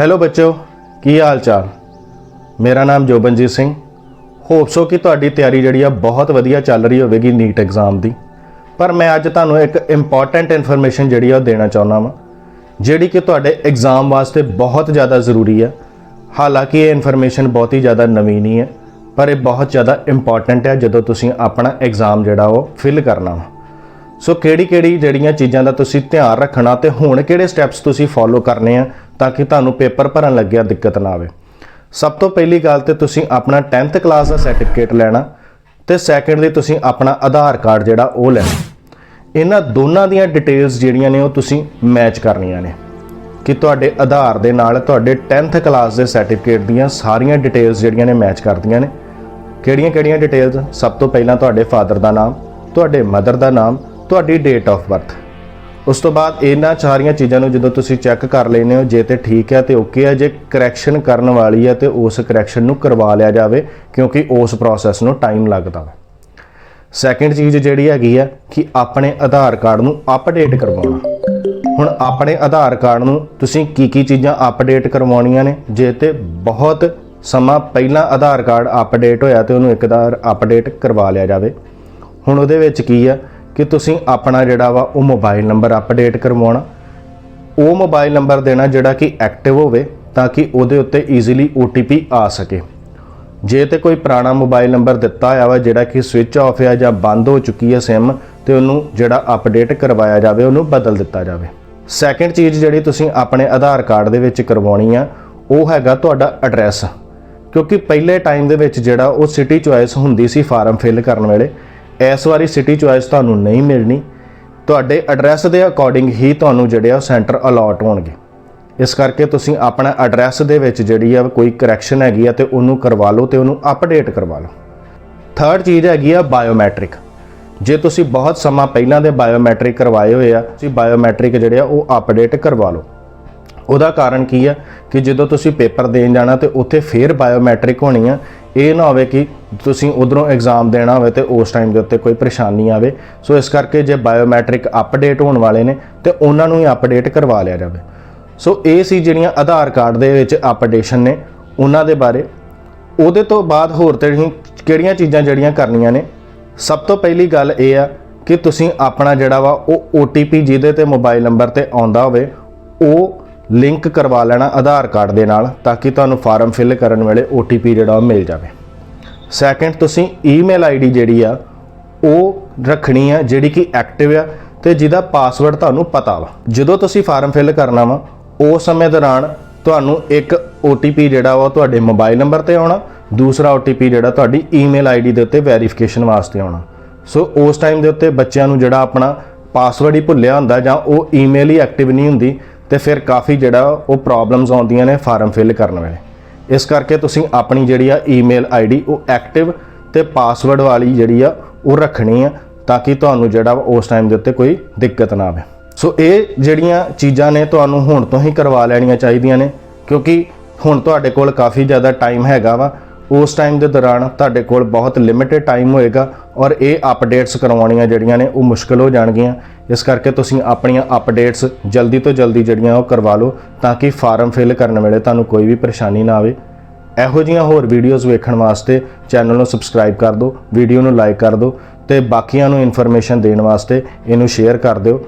Hello ਬੱਚਿਓ, ਕੀ ਹਾਲ ਚਾਲ ਮੇਰਾ ਨਾਮ ਜੋਬਨਜੀਤ ਸਿੰਘ। ਹੋਪ ਸੋ ਕਿ ਤੁਹਾਡੀ ਤਿਆਰੀ ਜਿਹੜੀ ਆ ਬਹੁਤ ਵਧੀਆ ਚੱਲ ਰਹੀ ਹੋਵੇਗੀ ਨੀਟ ਐਗਜ਼ਾਮ ਦੀ। ਪਰ ਮੈਂ ਅੱਜ ਤੁਹਾਨੂੰ ਇੱਕ ਇੰਪੋਰਟੈਂਟ ਇਨਫੋਰਮੇਸ਼ਨ ਜਿਹੜੀ ਆ ਉਹ ਦੇਣਾ ਚਾਹੁੰਦਾ ਵਾਂ, ਜਿਹੜੀ ਕਿ ਤੁਹਾਡੇ ਐਗਜ਼ਾਮ ਵਾਸਤੇ ਬਹੁਤ ਜ਼ਿਆਦਾ ਜ਼ਰੂਰੀ ਹੈ ਹਾਲਾਂਕਿ ਇਹ ਇਨਫੋਰਮੇਸ਼ਨ ਬਹੁਤ ਹੀ ਜ਼ਿਆਦਾ ਨਵੀਂ ਨਹੀਂ ਹੈ, ਪਰ ਇਹ ਬਹੁਤ ਜ਼ਿਆਦਾ ਇੰਪੋਰਟੈਂਟ ਹੈ ਜਦੋਂ ਤੁਸੀਂ ਆਪਣਾ ਐਗਜ਼ਾਮ ਜਿਹੜਾ ਉਹ ਫਿਲ ਕਰਨਾ ਵਾ। ਸੋ ਕਿਹੜੀ ਕਿਹੜੀ ਜਿਹੜੀਆਂ ਚੀਜ਼ਾਂ ਦਾ ਤੁਸੀਂ ਧਿਆਨ ਰੱਖਣਾ ਤੇ ਹੁਣ ਕਿਹੜੇ ਸਟੈਪਸ ਤੁਸੀਂ ਫੋਲੋ ਕਰਨੇ ਆ ਤਾਂ ਕਿ ਤੁਹਾਨੂੰ ਪੇਪਰ ਭਰਨ ਲੱਗਿਆ ਦਿੱਕਤ ਨਾ ਆਵੇ। ਸਭ ਤੋਂ ਪਹਿਲੀ ਗੱਲ ਤੇ ਤੁਸੀਂ ਆਪਣਾ 10th ਕਲਾਸ ਦਾ ਸਰਟੀਫਿਕੇਟ ਲੈਣਾ ਤੇ ਸੈਕੰਡ ਦੀ ਤੁਸੀਂ ਆਪਣਾ ਆਧਾਰ ਕਾਰਡ ਜਿਹੜਾ ਉਹ ਲੈਣਾ। ਇਹਨਾਂ ਦੋਨਾਂ ਦੀਆਂ ਡਿਟੇਲਸ ਜਿਹੜੀਆਂ ਨੇ ਉਹ ਤੁਸੀਂ ਮੈਚ ਕਰਨੀਆਂ ਨੇ ਕਿ ਤੁਹਾਡੇ ਆਧਾਰ ਦੇ ਨਾਲ ਤੁਹਾਡੇ 10th ਕਲਾਸ ਦੇ ਸਰਟੀਫਿਕੇਟ ਦੀਆਂ ਸਾਰੀਆਂ ਡਿਟੇਲਸ ਜਿਹੜੀਆਂ ਨੇ ਮੈਚ ਕਰਦੀਆਂ ਨੇ। ਕਿਹੜੀਆਂ-ਕਿਹੜੀਆਂ ਡਿਟੇਲਸ ਸਭ ਤੋਂ ਪਹਿਲਾਂ ਤੁਹਾਡੇ ਫਾਦਰ ਦਾ ਨਾਮ, ਤੁਹਾਡੇ ਮਦਰ ਦਾ ਨਾਮ, ਤੁਹਾਡੀ ਡੇਟ ਆਫ ਬਰਥ ਉਸ ਤੋਂ ਬਾਅਦ ਇਹਨਾਂ ਸਾਰੀਆਂ ਚੀਜ਼ਾਂ ਨੂੰ ਜਦੋਂ ਤੁਸੀਂ ਚੈੱਕ ਕਰ ਲੈਨੇ ਹੋ, ਜੇ ਤੇ ਠੀਕ ਹੈ ਤੇ ਓਕੇ ਹੈ, ਜੇ ਕਰੈਕਸ਼ਨ ਕਰਨ ਵਾਲੀ ਹੈ ਤੇ ਉਸ ਕਰੈਕਸ਼ਨ ਨੂੰ ਕਰਵਾ ਲਿਆ ਜਾਵੇ ਕਿਉਂਕਿ ਉਸ ਪ੍ਰੋਸੈਸ ਨੂੰ ਟਾਈਮ ਲੱਗਦਾ। ਹੈ ਸੈਕੰਡ ਚੀਜ਼ ਜਿਹੜੀ ਹੈਗੀ ਆ ਕਿ ਆਪਣੇ ਆਧਾਰ ਕਾਰਡ ਨੂੰ ਅਪਡੇਟ ਕਰਵਾਉਣਾ। ਹੁਣ ਆਪਣੇ ਆਧਾਰ ਕਾਰਡ ਨੂੰ ਤੁਸੀਂ ਕੀ ਕੀ ਚੀਜ਼ਾਂ ਅਪਡੇਟ ਕਰਵਾਉਣੀਆਂ ਨੇ? ਜੇ ਤੇ ਬਹੁਤ ਸਮਾਂ ਪਹਿਲਾਂ ਆਧਾਰ ਕਾਰਡ ਅਪਡੇਟ ਹੋਇਆ ਤੇ ਉਹਨੂੰ ਇੱਕ ਵਾਰ ਅਪਡੇਟ ਕਰਵਾ ਲਿਆ ਜਾਵੇ। ਹੁਣ ਉਹਦੇ ਵਿੱਚ ਕੀ ਆ ਕਿ ਤੁਸੀਂ ਆਪਣਾ ਜਿਹੜਾ ਵਾ ਉਹ ਮੋਬਾਈਲ ਨੰਬਰ ਅਪਡੇਟ ਕਰਵਾਉਣਾ। ਉਹ ਮੋਬਾਈਲ ਨੰਬਰ ਦੇਣਾ ਜਿਹੜਾ ਕਿ ਐਕਟਿਵ ਹੋਵੇ ਤਾਂ ਕਿ ਉਹਦੇ ਉੱਤੇ ਈਜ਼ੀਲੀ OTP ਆ ਸਕੇ। ਜੇ ਤੇ ਕੋਈ ਪੁਰਾਣਾ ਮੋਬਾਈਲ ਨੰਬਰ ਦਿੱਤਾ ਹੋਇਆ ਵਾ ਜਿਹੜਾ ਕਿ ਸਵਿਚ ਆਫ ਹੈ ਜਾਂ ਬੰਦ ਹੋ ਚੁੱਕੀ ਹੈ SIM, ਤੇ ਉਹਨੂੰ ਜਿਹੜਾ ਅਪਡੇਟ ਕਰਵਾਇਆ ਜਾਵੇ, ਉਹਨੂੰ ਬਦਲ ਦਿੱਤਾ ਜਾਵੇ। ਸੈਕੰਡ ਚੀਜ਼ ਜਿਹੜੀ ਤੁਸੀਂ ਆਪਣੇ ਆਧਾਰ ਕਾਰਡ ਦੇ ਵਿੱਚ ਕਰਵਾਉਣੀ ਆ, ਉਹ ਹੈਗਾ ਤੁਹਾਡਾ ਐਡਰੈਸ ਕਿਉਂਕਿ ਪਹਿਲੇ ਟਾਈਮ ਦੇ ਵਿੱਚ ਜਿਹੜਾ ਉਹ ਸਿਟੀ ਚੁਆਇਸ ਹੁੰਦੀ ਸੀ ਫਾਰਮ ਫਿਲ ਕਰਨ ਵੇਲੇ ਇਸ ਵਾਰੀ ਸਿਟੀ ਚੁਆਇਸ ਤੁਹਾਨੂੰ ਨਹੀਂ ਮਿਲਣੀ। ਤੁਹਾਡੇ ਐਡਰੈਸ ਦੇ ਅਕੋਰਡਿੰਗ ਹੀ ਤੁਹਾਨੂੰ ਜਿਹੜੇ ਆ ਸੈਂਟਰ ਅਲਾਟ ਹੋਣਗੇ। ਇਸ ਕਰਕੇ ਤੁਸੀਂ ਆਪਣਾ ਐਡਰੈਸ ਦੇ ਵਿੱਚ ਜਿਹੜੀ ਆ ਕੋਈ ਕਰੈਕਸ਼ਨ ਹੈਗੀ ਆ ਤੇ ਉਹਨੂੰ ਕਰਵਾ ਲਓ ਤੇ ਉਹਨੂੰ ਅਪਡੇਟ ਕਰਵਾ ਲਓ। ਥਰਡ ਚੀਜ਼ ਹੈਗੀ ਆ ਬਾਇਓਮੈਟ੍ਰਿਕ ਜੇ ਤੁਸੀਂ ਬਹੁਤ ਸਮਾਂ ਪਹਿਲਾਂ ਦੇ ਬਾਇਓਮੈਟ੍ਰਿਕ ਕਰਵਾਏ ਹੋਏ ਆ, ਤੁਸੀਂ ਬਾਇਓਮੈਟ੍ਰਿਕ ਜਿਹੜੇ ਆ ਉਹ ਅਪਡੇਟ ਕਰਵਾ ਲਓ। ਉਹਦਾ ਕਾਰਨ ਕੀ ਆ ਕਿ ਜਦੋਂ ਤੁਸੀਂ ਪੇਪਰ ਦੇਣ ਜਾਣਾ ਤੇ ਉੱਥੇ ਫੇਰ ਬਾਇਓਮੈਟ੍ਰਿਕ ਹੋਣੀ ਆ, ਇਹ ਨਾ ਹੋਵੇ ਕਿ ਤੁਸੀਂ ਉਧਰੋਂ ਐਗਜ਼ਾਮ ਦੇਣਾ ਹੋਵੇ ਤੇ ਉਸ ਟਾਈਮ ਦੇ ਉੱਤੇ ਕੋਈ ਪਰੇਸ਼ਾਨੀ ਆਵੇ, ਸੋ ਇਸ ਕਰਕੇ ਜੇ ਬਾਇਓਮੈਟ੍ਰਿਕ ਅਪਡੇਟ ਹੋਣ ਵਾਲੇ ਨੇ, ਤੇ ਉਹਨਾਂ ਨੂੰ ਹੀ ਅਪਡੇਟ ਕਰਵਾ ਲਿਆ ਜਾਵੇ। ਸੋ ਇਹ ਸੀ ਜਿਹੜੀਆਂ ਆਧਾਰ ਕਾਰਡ ਦੇ ਵਿੱਚ ਅਪਡੇਸ਼ਨ ਨੇ, ਉਹਨਾਂ ਦੇ ਬਾਰੇ। ਉਹਦੇ ਤੋਂ ਬਾਅਦ ਹੋਰ ਤੇ ਅਸੀਂ ਕਿਹੜੀਆਂ ਚੀਜ਼ਾਂ ਜਿਹੜੀਆਂ ਕਰਨੀਆਂ ਨੇ, ਸਭ ਤੋਂ ਪਹਿਲੀ ਗੱਲ ਇਹ ਆ ਕਿ ਤੁਸੀਂ ਆਪਣਾ ਜਿਹੜਾ ਵਾ ਉਹ OTP ਜਿਹਦੇ ਤੇ ਮੋਬਾਈਲ ਨੰਬਰ ਤੇ ਆਉਂਦਾ ਹੋਵੇ, ਉਹ ਲਿੰਕ ਕਰਵਾ ਲੈਣਾ ਆਧਾਰ ਕਾਰਡ ਦੇ ਨਾਲ, ਤਾਂ ਕਿ ਤੁਹਾਨੂੰ ਫਾਰਮ ਫਿਲ ਕਰਨ ਵੇਲੇ OTP ਜਿਹੜਾ ਉਹ ਮਿਲ ਜਾਵੇ। ਸੈਕੰਡ ਤੁਸੀਂ ਈਮੇਲ ਆਈਡੀ ਜਿਹੜੀ ਆ, ਉਹ ਰੱਖਣੀ ਆ, ਜਿਹੜੀ ਕਿ ਐਕਟਿਵ ਆ ਤੇ ਜਿਹਦਾ ਪਾਸਵਰਡ ਤੁਹਾਨੂੰ ਪਤਾ ਵਾ। ਜਦੋਂ ਤੁਸੀਂ ਫਾਰਮ ਫਿਲ ਕਰਨਾ ਵਾ ਉਸ ਸਮੇਂ ਦੌਰਾਨ ਤੁਹਾਨੂੰ ਇੱਕ OTP ਜਿਹੜਾ ਵਾ ਤੁਹਾਡੇ ਮੋਬਾਈਲ ਨੰਬਰ ਤੇ ਆਉਣਾ, ਦੂਸਰਾ OTP ਜਿਹੜਾ ਤੁਹਾਡੀ ਈਮੇਲ ਆਈਡੀ ਦੇ ਉੱਤੇ ਵੈਰੀਫਿਕੇਸ਼ਨ ਵਾਸਤੇ ਆਉਣਾ। ਸੋ ਉਸ ਟਾਈਮ ਦੇ ਉੱਤੇ ਬੱਚਿਆਂ ਨੂੰ ਜਿਹੜਾ ਆਪਣਾ ਪਾਸਵਰਡ ਹੀ ਭੁੱਲਿਆ ਹੁੰਦਾ ਜਾਂ ਉਹ ਈਮੇਲ ਹੀ ਐਕਟਿਵ ਨਹੀਂ ਹੁੰਦੀ, ਤੇ ਫਿਰ ਕਾਫੀ ਜਿਹੜਾ ਉਹ ਪ੍ਰੋਬਲਮਸ ਆਉਂਦੀਆਂ ਨੇ ਫਾਰਮ ਫਿਲ ਕਰਨ ਵੇਲੇ। ਇਸ ਕਰਕੇ ਤੁਸੀਂ ਆਪਣੀ ਜਿਹੜੀ ਆ ਈਮੇਲ ਆਈਡੀ ਉਹ ਐਕਟਿਵ ਤੇ ਪਾਸਵਰਡ ਵਾਲੀ ਜਿਹੜੀ ਆ ਉਹ ਰੱਖਣੀ ਆ ਤਾਂ ਕਿ ਤੁਹਾਨੂੰ ਜਿਹੜਾ ਵਾ ਉਸ ਟਾਈਮ ਦੇ ਉੱਤੇ ਕੋਈ ਦਿੱਕਤ ਨਾ ਆਵੇ। ਸੋ ਇਹ ਜਿਹੜੀਆਂ ਚੀਜ਼ਾਂ ਨੇ ਤੁਹਾਨੂੰ ਹੁਣ ਤੋਂ ਹੀ ਕਰਵਾ ਲੈਣੀਆਂ ਚਾਹੀਦੀਆਂ ਨੇ, ਕਿਉਂਕਿ ਹੁਣ ਤੁਹਾਡੇ ਕੋਲ ਕਾਫੀ ਜ਼ਿਆਦਾ ਟਾਈਮ ਹੈਗਾ ਵਾ। ਉਸ ਟਾਈਮ ਦੇ ਦੌਰਾਨ ਤੁਹਾਡੇ ਕੋਲ ਬਹੁਤ ਲਿਮਿਟਿਡ ਟਾਈਮ ਹੋਏਗਾ ਔਰ ਇਹ ਅਪਡੇਟਸ ਕਰਵਾਉਣੀਆਂ ਜਿਹੜੀਆਂ ਨੇ ਉਹ ਮੁਸ਼ਕਲ ਹੋ ਜਾਣਗੀਆਂ। ਇਸ ਕਰਕੇ ਤੁਸੀਂ ਆਪਣੀਆਂ ਅਪਡੇਟਸ ਜਲਦੀ ਤੋਂ ਜਲਦੀ ਜਿਹੜੀਆਂ ਉਹ ਕਰਵਾ ਲਓ ਤਾਂ ਕਿ ਫਾਰਮ ਫਿਲ ਕਰਨ ਵੇਲੇ ਤੁਹਾਨੂੰ ਕੋਈ ਵੀ ਪਰੇਸ਼ਾਨੀ ਨਾ ਆਵੇ। ਇਹੋ ਜਿਹੀਆਂ ਹੋਰ ਵੀਡੀਓਜ਼ ਵੇਖਣ ਵਾਸਤੇ ਚੈਨਲ ਨੂੰ ਸਬਸਕ੍ਰਾਈਬ ਕਰ ਦਿਓ ਵੀਡੀਓ ਨੂੰ ਲਾਈਕ ਕਰ ਦਿਓ ਤੇ ਬਾਕੀਆਂ ਨੂੰ ਇਨਫੋਰਮੇਸ਼ਨ ਦੇਣ ਵਾਸਤੇ ਇਹਨੂੰ ਸ਼ੇਅਰ ਕਰ ਦਿਓ।